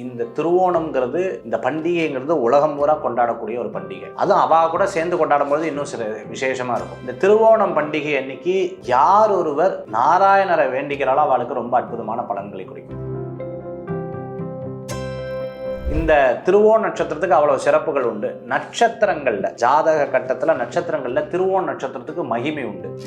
இந்த திருவோணம்ங்கிறது இந்த பண்டிகைங்கிறது உலகம் பூரா கொண்டாடக்கூடிய ஒரு பண்டிகை. அதுவும் அவா கூட சேர்ந்து கொண்டாடும் பொழுது இன்னும் சில விசேஷமா இருக்கும். இந்த திருவோணம் பண்டிகை அன்னைக்கு யார் ஒருவர் நாராயணரை வேண்டிக்கிறாளோ அவளுக்கு ரொம்ப அற்புதமான பலன்களை குறிக்கும் இந்த திருவோண நட்சத்திரத்துக்கு அவ்வளவு சிறப்புகள் உண்டு. நட்சத்திரங்கள்ல ஜாதக கட்டத்துல நட்சத்திரங்கள்ல திருவோண நட்சத்திரத்துக்கு மகிமை உண்டு.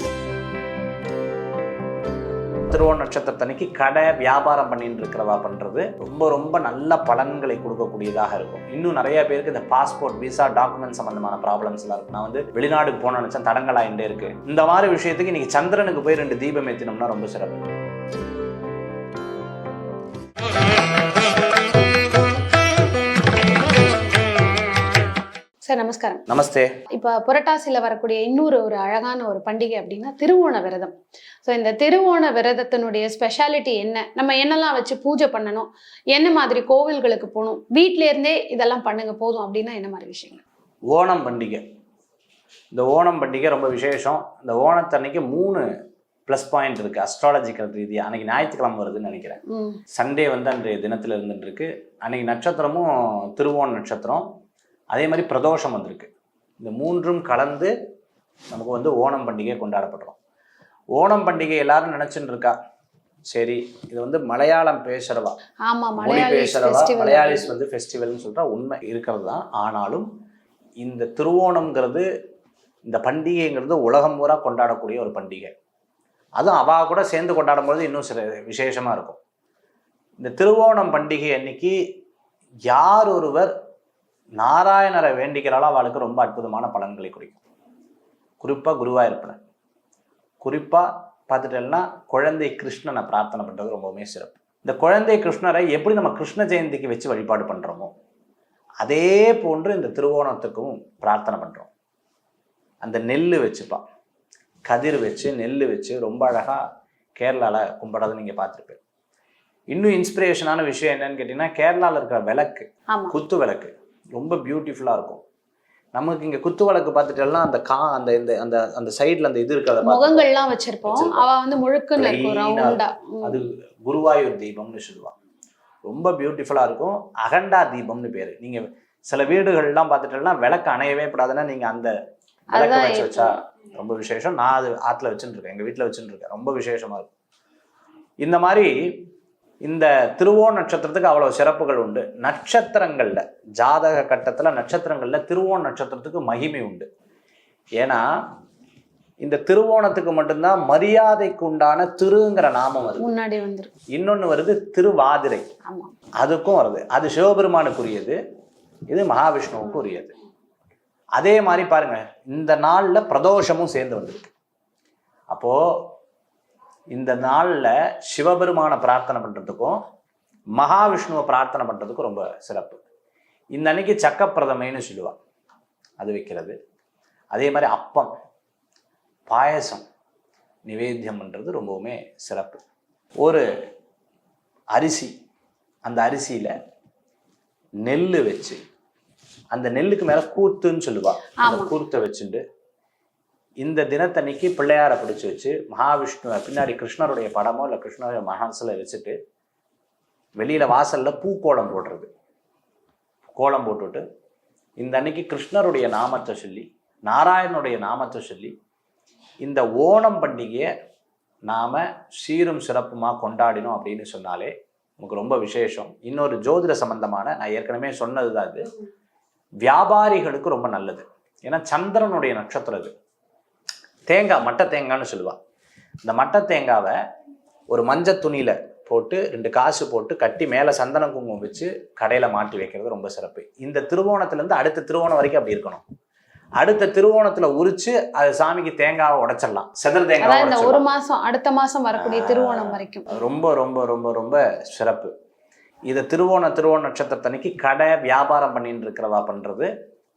திருவோண நட்சத்திரத்தன்னைக்கு கடை வியாபாரம் பண்ணிட்டு இருக்கிறவா பண்ணுறது ரொம்ப ரொம்ப நல்ல பலன்களை கொடுக்கக்கூடியதாக இருக்கும். இன்னும் நிறைய பேருக்கு இந்த பாஸ்போர்ட் விசா டாக்குமெண்ட் சம்பந்தமான ப்ராப்ளம்ஸ் எல்லாம் இருக்கு. நான் வந்து வெளிநாடுக்கு போன நினச்சா தடங்களாயிட்டே இருக்கு. இந்த மாதிரி விஷயத்துக்கு இன்னைக்கு சந்திரனுக்கு போய் ரெண்டு தீபம் ஏற்றினோம்னா ரொம்ப சிறப்பு. சார் நமஸ்காரம். நமஸ்தே. இப்போ புரட்டாசியில் வரக்கூடிய இன்னொரு ஒரு அழகான ஒரு பண்டிகை அப்படின்னா திருவோண விரதம். ஸோ இந்த திருவோண விரதத்தினுடைய ஸ்பெஷாலிட்டி என்ன? நம்ம என்னெல்லாம் வச்சு பூஜை பண்ணணும்? என்ன மாதிரி கோவில்களுக்கு போகணும்? வீட்டில இருந்தே இதெல்லாம் பண்ணுங்க போதும் அப்படின்னா என்ன மாதிரி விஷயங்கள்? ஓணம் பண்டிகை. இந்த ஓணம் பண்டிகை ரொம்ப விசேஷம். இந்த ஓணத்தன்னைக்கு மூணு ப்ளஸ் பாயிண்ட் இருக்கு அஸ்ட்ராலஜிக்கல் ரீதியாக அன்னைக்கு ஞாயிற்றுக்கிழமை வருதுன்னு நினைக்கிறேன். சண்டே வந்து அன்றைய தினத்தில் இருந்துட்டு இருக்கு. அன்னைக்கு நட்சத்திரமும் திருவோண நட்சத்திரம். அதே மாதிரி பிரதோஷம் வந்திருக்கு. இந்த மூன்றும் கலந்து நமக்கு வந்து ஓணம் பண்டிகை கொண்டாடப்படுறோம் ஓணம் பண்டிகை எல்லாரும் நினைச்சுட்டு இருக்கா சரி இது வந்து மலையாளம் பேசுறவா? மொழி பேசுறவா? மலையாளிஸ் வந்து ஃபெஸ்டிவல்னு சொல்றா உண்மை இருக்கிறது தான். ஆனாலும் இந்த திருவோணம்ங்கிறது இந்த பண்டிகைங்கிறது உலகம் பூரா கொண்டாடக்கூடிய ஒரு பண்டிகை. அதுவும் அவா கூட சேர்ந்து கொண்டாடும் பொழுது இன்னும் சில விசேஷமா இருக்கும். இந்த திருவோணம் பண்டிகை அன்னைக்கு யார் ஒருவர் நாராயணரை வேண்டிக்கிறாளோ அவளுக்கு ரொம்ப அற்புதமான பலன்களை குறிக்கும் குறிப்பாக குருவாயிருப்பனர் குறிப்பாக பார்த்துட்டேன்னா குழந்தை கிருஷ்ணனை பிரார்த்தனை பண்ணுறது ரொம்பவுமே சிறப்பு. இந்த குழந்தை கிருஷ்ணரை எப்படி நம்ம கிருஷ்ண ஜெயந்திக்கு வச்சு வழிபாடு பண்ணுறோமோ அதே போன்று இந்த திருவோணத்துக்கும் பிரார்த்தனை பண்ணுறோம் அந்த நெல் வச்சுப்பா. கதிர் வச்சு நெல் வச்சு ரொம்ப அழகாக கேரளாவில் கும்பிட்றதை நீங்கள் பார்த்துருப்பீங்க. இன்னும் இன்ஸ்பிரேஷனான விஷயம் என்னன்னு கேட்டிங்கன்னா கேரளாவில் இருக்கிற விளக்கு குத்து விளக்கு. ரொம்ப பியூட்டிஃபுல்லாக இருக்கும். நமக்கு இங்கே குத்து விளக்கு பார்த்துட்டோம்னா அந்த கா அந்த இந்த அந்த அந்த சைடில் அந்த இது இருக்கிறத முகங்கள்லாம் வச்சிருப்போம். அவ வந்து ரவுண்டா அது குருவாயூர் தீபம்னு சொல்லுவாங்க. ரொம்ப பியூட்டிஃபுல்லாக இருக்கும். அகண்டா தீபம்னு பேர். நீங்கள் சில வீடுகள்லாம் பார்த்துட்டோம்னா விளக்கு அணையவே கூடாதுன்னா நீங்கள் அந்த விளக்கு வச்சு வச்சா ரொம்ப விசேஷம். நான் அது ஆற்றுல வச்சுட்டு இருக்கேன் எங்கள் வீட்டில் வச்சுட்டு இருக்கேன் ரொம்ப விசேஷமாக இருக்கும். இந்த மாதிரி இந்த திருவோண நட்சத்திரத்துக்கு அவ்வளவு சிறப்புகள் உண்டு. நட்சத்திரங்கள்ல ஜாதக கட்டத்துல நட்சத்திரங்கள்ல திருவோண நட்சத்திரத்துக்கு மகிமை உண்டு. ஏன்னா இந்த திருவோணத்துக்கு மட்டும்தான் மரியாதைக்கு உண்டான திருங்கிற நாமம் வருது. முன்னாடி வந்துருக்கு. இன்னொன்னு வருது திருவாதிரை. அதுக்கும் வருது. அது சிவபெருமானுக்குரியது இது மகாவிஷ்ணுவுக்கு உரியது அதே மாதிரி பாருங்க இந்த நாள்ல பிரதோஷமும் சேர்ந்து வந்திருக்கு. அப்போ இந்த நாள்ல சிவபெருமானை பிரார்த்தனை பண்றதுக்கும் மகாவிஷ்ணுவை பிரார்த்தனை பண்றதுக்கும் ரொம்ப சிறப்பு. இந்த அன்னைக்கு சக்கப்பிரதமைன்னு சொல்லுவா. அது வைக்கிறது. அதே மாதிரி அப்பம் பாயசம் நிவேத்தியம் பண்றது ரொம்பவுமே சிறப்பு. ஒரு அரிசி அந்த அரிசியில நெல் வச்சு அந்த நெல்லுக்கு மேல கூத்துன்னு சொல்லுவா. அந்த ஆமா. கூத்தை வச்சுட்டு இந்த தினத்தன்னைக்கு பிள்ளையாரை பிடிச்சி வச்சு மகாவிஷ்ணுவை பின்னாடி கிருஷ்ணருடைய படமோ இல்லை கிருஷ்ணருடைய மனசுல வச்சுட்டு வெளியில் வாசலில் பூக்கோலம் போடுறது. கோலம் போட்டுட்டு இந்த அன்னைக்கு கிருஷ்ணருடைய நாமத்தை சொல்லி நாராயணனுடைய நாமத்தை சொல்லி இந்த ஓணம் பண்டிகையை நாம் சீரும் சிறப்புமாக கொண்டாடினோம் அப்படின்னு சொன்னாலே நமக்கு ரொம்ப விசேஷம். இன்னொரு ஜோதிட சம்பந்தமான நான் ஏற்கனவே சொன்னதுதான் இது. வியாபாரிகளுக்கு ரொம்ப நல்லது. ஏன்னா சந்திரனுடைய நட்சத்திரம் இது. தேங்காய் மட்டை தேங்காய்னு சொல்லுவா. இந்த மட்டை தேங்காவை ஒரு மஞ்சள் துணியில போட்டு ரெண்டு காசு போட்டு கட்டி மேலே சந்தன குங்குமம் வச்சு கடையில் மாட்டி வைக்கிறது ரொம்ப சிறப்பு. இந்த திருவோணத்துலேருந்து அடுத்த திருவோணம் வரைக்கும் அப்படி இருக்கணும். அடுத்த திருவோணத்துல உரிச்சு அது சாமிக்கு தேங்காவை உடைச்சிடலாம். அதான் இந்த ஒரு மாசம் அடுத்த மாசம் வரக்கூடிய திருவோணம் வரைக்கும். ரொம்ப ரொம்ப ரொம்ப ரொம்ப சிறப்பு. இதை திருவோண திருவோண நட்சத்திரத்தன்னைக்கு கடை வியாபாரம் பண்ணிட்டு இருக்கிறவா பண்றது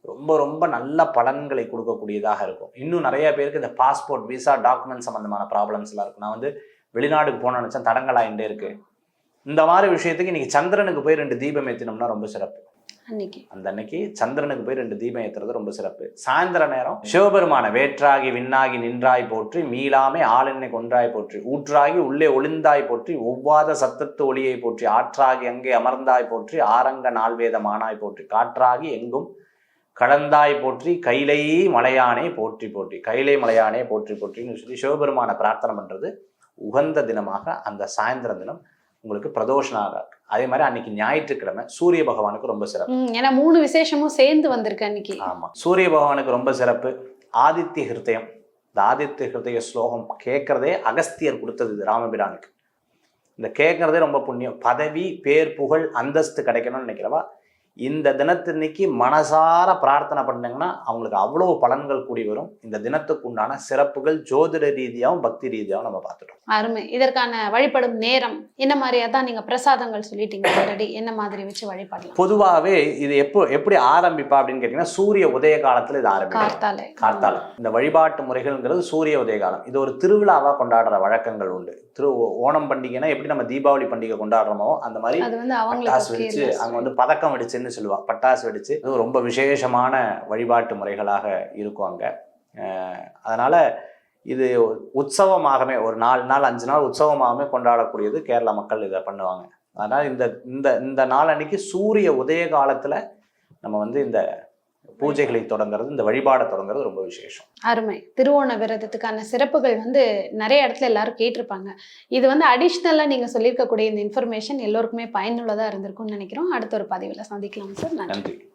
ரொம்ப ரொம்ப நல்ல பலன்களை கொடுக்கக்கூடியதாக இருக்கும். இன்னும் நிறைய பேருக்கு இந்த பாஸ்போர்ட் விசா டாக்குமெண்ட் சம்பந்தமான ப்ராப்ளம்ஸ் எல்லாம் இருக்கும். நான் வந்து வெளிநாடுக்கு போன நினைச்சேன் தடங்களாயிட்டே இருக்கு. இந்த மாதிரி விஷயத்துக்கு இன்னைக்கு சந்திரனுக்கு போய் ரெண்டு தீபம் ஏத்தினோம்னா ரொம்ப சிறப்பு. அன்னைக்கு. அந்த அன்னைக்கு சந்திரனுக்கு போய் ரெண்டு தீபம் ஏத்துறது ரொம்ப சிறப்பு. சாயந்தர நேரம் சிவபெருமான வேற்றாகி விண்ணாகி நின்றாய் போற்றி மீளாமை ஆளெண்ணை கொன்றாய் போற்றி ஊற்றாகி உள்ளே ஒளிந்தாய் போற்றி ஒவ்வாத சத்தத்து ஒளியை போற்றி ஆற்றாகி அங்கே அமர்ந்தாய் போற்றி ஆரங்க நால்வேத மானாய் போற்றி காற்றாகி எங்கும் கடந்தாய் போற்றி கைலை மலையானே போற்றி போற்றி. கைலை மலையானே போற்றி போற்றின்னு சொல்லி சிவபெருமான பிரார்த்தனை பண்றது உகந்த தினமாக அந்த சாயந்தர தினம் உங்களுக்கு பிரதோஷனாக இருக்கு அதே மாதிரி அன்னைக்கு ஞாயிற்றுக்கிழமை சூரிய பகவானுக்கு ரொம்ப சிறப்பு. ஏன்னா மூணு விசேஷமும் சேர்ந்து வந்திருக்கு அன்னைக்கு. ஆமா. சூரிய பகவானுக்கு ரொம்ப சிறப்பு. ஆதித்ய ஹிருதயம். இந்த ஆதித்ய ஹிருதய ஸ்லோகம் கேட்கறதே அகஸ்தியர் கொடுத்தது இது ராமபிரானுக்கு. இந்த கேட்கறதே ரொம்ப புண்ணியம். பதவி பேர் புகழ் அந்தஸ்து கிடைக்கணும்னு நினைக்கிறவா? இந்த தினத்தன்னைக்கு மனசார பிரார்த்தனை பண்ணீங்கன்னா அவங்களுக்கு அவ்வளோ பலன்கள் கூடி வரும். இந்த தினத்துக்கு உண்டான சிறப்புகள் ஜோதிட ரீதியாகவும் பக்தி ரீதியாகவும் நம்ம பார்த்துட்டோம். அருமை. இதற்கான வழிபடும் நேரம் என்ன மாதிரியா தான் நீங்க பிரசாதங்கள் சொல்லிட்டீங்க ஆல்ரெடி என்ன மாதிரி வச்சு வழிபடலாம்? பொதுவாகவே இது எப்போ எப்படி ஆரம்பிப்பா அப்படின்னு கேட்டிங்கன்னா சூரிய உதய காலத்தில் இது ஆரம்பிக்கும். கார்த்தாலே. கார்த்தாலம் இந்த வழிபாட்டு முறைகள்ங்கிறது சூரிய உதய காலம். இது ஒரு திருவிழாவா கொண்டாடுற வழக்கங்கள் உண்டு. திரு ஓணம் பண்டிகைனா எப்படி நம்ம தீபாவளி பண்டிகை கொண்டாடுறோமோ அந்த மாதிரி அது வந்து அவங்களுக்கு வெடிச்சு அங்க வந்து பதக்கம் வெடின்னு சொல்லுவா. பட்டாசு வெடிச்சு இது ரொம்ப விசேஷமான வழிபாட்டு முறைகளாக இருக்கும் அங்கே. அதனால் இது உற்சவமாகவே ஒரு நாலு நாள் அஞ்சு நாள் உற்சவமாகவே கொண்டாடக்கூடியது கேரள மக்கள் இதை பண்ணுவாங்க. அதனால் இந்த இந்த இந்த நாள் அன்னைக்கு சூரிய உதய காலத்தில் நம்ம வந்து இந்த பூஜைகளை தொடங்குறது இந்த வழிபாடை தொடங்குறது ரொம்ப விசேஷம். அருமை. திருவோண விரதத்துக்கான சிறப்புகள் வந்து நிறைய இடத்துல எல்லாரும் கேட்டிருப்பாங்க. இது வந்து அடிஷ்னலா நீங்க சொல்லியிருக்கக்கூடிய இந்த இன்ஃபர்மேஷன் எல்லோருக்குமே பயனுள்ளதா இருந்திருக்கும்னு நினைக்கிறோம். அடுத்த ஒரு பதிவுல சந்திக்கலாம் சார் நன்றி.